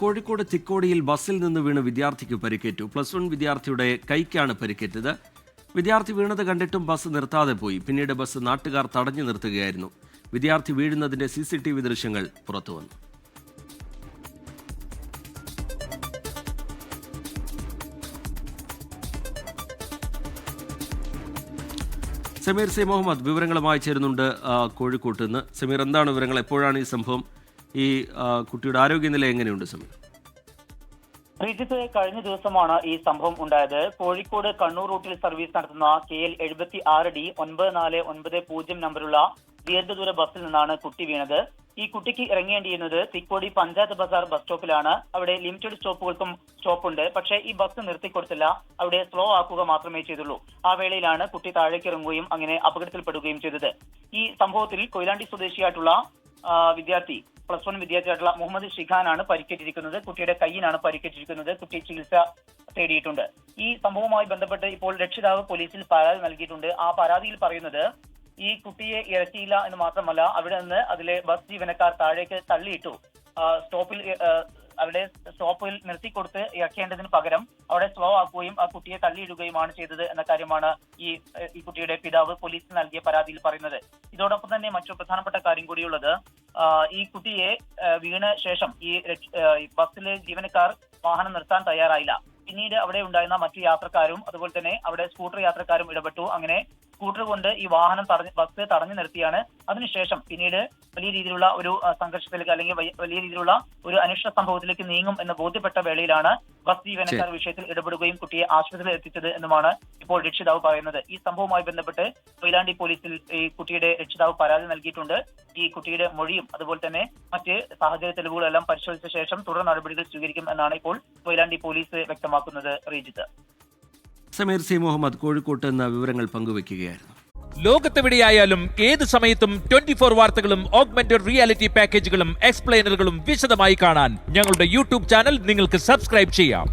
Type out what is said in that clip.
കോഴിക്കോട് തിക്കോടിയിൽ ബസ്സിൽ നിന്ന് വീണ് വിദ്യാർത്ഥിക്ക് പരിക്കേറ്റു. പ്ലസ് വൺ വിദ്യാർത്ഥിയുടെ കൈക്കാണ് പരിക്കേറ്റത്. വിദ്യാർത്ഥി വീണത് കണ്ടിട്ടും ബസ് നിർത്താതെ പോയി. പിന്നീട് ബസ് നാട്ടുകാർ തടഞ്ഞു നിർത്തുകയായിരുന്നു. വിദ്യാർത്ഥി വീഴുന്നതിന്റെ സി സി ടി വി ദൃശ്യങ്ങൾ പുറത്തുവന്നു സമീർ സി മുഹമ്മദ് വിവരങ്ങളുമായി ചേരുന്നുണ്ട് കോഴിക്കോട്ട് നിന്ന്. സമീർ എന്താണ് വിവരങ്ങൾ? എപ്പോഴാണ് ഈ സംഭവം? ഈ കുട്ടിയുടെ ആരോഗ്യനില എങ്ങനെയുണ്ട് സമീർ? പ്രീജിത്ത് കഴിഞ്ഞ ദിവസമാണ് ഈ സംഭവം ഉണ്ടായത്. കോഴിക്കോട് കണ്ണൂർ റൂട്ടിൽ സർവീസ് നടത്തുന്ന കെ എൽ എഴുപത്തി ആറ് ഡി ഒൻപത് നാല് ഒൻപത് പൂജ്യം നമ്പറുള്ള ദീർഘദൂര ബസ്സിൽ നിന്നാണ് കുട്ടി വീണത്. ഈ കുട്ടിക്ക് ഇറങ്ങേണ്ടിയിരുന്നത് തിക്കോടി പഞ്ചായത്ത് ബസാർ ബസ് സ്റ്റോപ്പിലാണ്. അവിടെ ലിമിറ്റഡ് സ്റ്റോപ്പുകൾക്കും സ്റ്റോപ്പുണ്ട്. പക്ഷേ ഈ ബസ് നിർത്തിക്കൊടുത്തില്ല. അവിടെ സ്ലോ ആക്കുക മാത്രമേ ചെയ്തുള്ളൂ. ആ വേളയിലാണ് കുട്ടി താഴേക്ക് ഇറങ്ങുകയും അങ്ങനെ അപകടത്തിൽപ്പെടുകയും ചെയ്തത്. ഈ സംഭവത്തിൽ കൊയിലാണ്ടി സ്വദേശിയായിട്ടുള്ള വിദ്യാർത്ഥി പ്ലസ് വൺ വിദ്യാർത്ഥിയായിട്ടുള്ള മുഹമ്മദ് ഷിഖാനാണ് പരിക്കേറ്റിരിക്കുന്നത്. കുട്ടിയുടെ കൈയിനാണ് പരിക്കേറ്റിരിക്കുന്നത്. കുട്ടി ചികിത്സ തേടിയിട്ടുണ്ട്. ഈ സംഭവവുമായി ബന്ധപ്പെട്ട് ഇപ്പോൾ രക്ഷിതാവ് പോലീസിൽ പരാതി നൽകിയിട്ടുണ്ട്. ആ പരാതിയിൽ പറയുന്നത് ഈ കുട്ടിയെ ഇറക്കിയില്ല എന്ന് മാത്രമല്ല അവിടെ നിന്ന് അതിലെ ബസ് ജീവനക്കാർ താഴേക്ക് തള്ളിയിട്ടു സ്റ്റോപ്പിൽ അവിടെ സ്റ്റോപ്പിൽ നിർത്തിക്കൊടുത്ത് ഇറക്കേണ്ടതിന് പകരം അവിടെ സ്ലോ ആക്കുകയും ആ കുട്ടിയെ തള്ളിയിടുകയുമാണ് ചെയ്തത് എന്ന കാര്യമാണ് ഈ ഈ കുട്ടിയുടെ പിതാവ് പോലീസിന് നൽകിയ പരാതിയിൽ പറയുന്നത്. ഇതോടൊപ്പം തന്നെ മറ്റു പ്രധാനപ്പെട്ട കാര്യം കൂടിയുള്ളത് ഈ കുട്ടിയെ വീണ ശേഷം ഈ ബസ്സിലെ ജീവനക്കാർ വാഹനം നിർത്താൻ തയ്യാറായില്ല. പിന്നീട് അവിടെ ഉണ്ടായിരുന്ന മറ്റു യാത്രക്കാരും അതുപോലെ തന്നെ അവിടെ സ്കൂട്ടർ യാത്രക്കാരും ഇടപെട്ടു. അങ്ങനെ സ്കൂട്ടർ കൊണ്ട് ഈ വാഹനം തടഞ്ഞ് ബസ് തടഞ്ഞു നിർത്തിയാണ്. അതിനുശേഷം പിന്നീട് വലിയ രീതിയിലുള്ള ഒരു സംഘർഷത്തിലേക്ക് അല്ലെങ്കിൽ വലിയ- രീതിയിലുള്ള ഒരു അനിഷ്ട സംഭവത്തിലേക്ക് നീങ്ങും എന്ന് ബോധ്യപ്പെട്ട വേളയിലാണ് ബസ് ജീവനക്കാർ വിഷയത്തിൽ ഇടപെടുകയും കുട്ടിയെ ആശുപത്രിയിൽ എത്തിച്ചത് എന്നുമാണ് ഇപ്പോൾ രക്ഷിതാവ് പറയുന്നത്. ഈ സംഭവവുമായി ബന്ധപ്പെട്ട് കൊയിലാണ്ടി പോലീസിൽ ഈ കുട്ടിയുടെ രക്ഷിതാവ് പരാതി നൽകിയിട്ടുണ്ട്. ഈ കുട്ടിയുടെ മൊഴിയും അതുപോലെ തന്നെ മറ്റ് സാഹചര്യ തെളിവുകളെല്ലാം പരിശോധിച്ച ശേഷം തുടർ നടപടികൾ സ്വീകരിക്കും എന്നാണ് ഇപ്പോൾ കൊയിലാണ്ടി പോലീസ് വ്യക്തമാക്കുന്നത്. റീജിത്ത്. സമീർ സി മുഹമ്മദ് കോഴിക്കോട്ട് നിന്ന് വിവരങ്ങൾ പങ്കുവയ്ക്കുകയായിരുന്നു ലോകത്തെവിടെയായാലും ഏത് സമയത്തും ട്വന്റി ഫോർ വാർത്തകളും ഓഗ്മെന്റഡ് റിയാലിറ്റി പാക്കേജുകളും എക്സ്പ്ലെയിനറുകളും വിശദമായി കാണാൻ ഞങ്ങളുടെ യൂട്യൂബ് ചാനൽ നിങ്ങൾക്ക് സബ്സ്ക്രൈബ് ചെയ്യാം.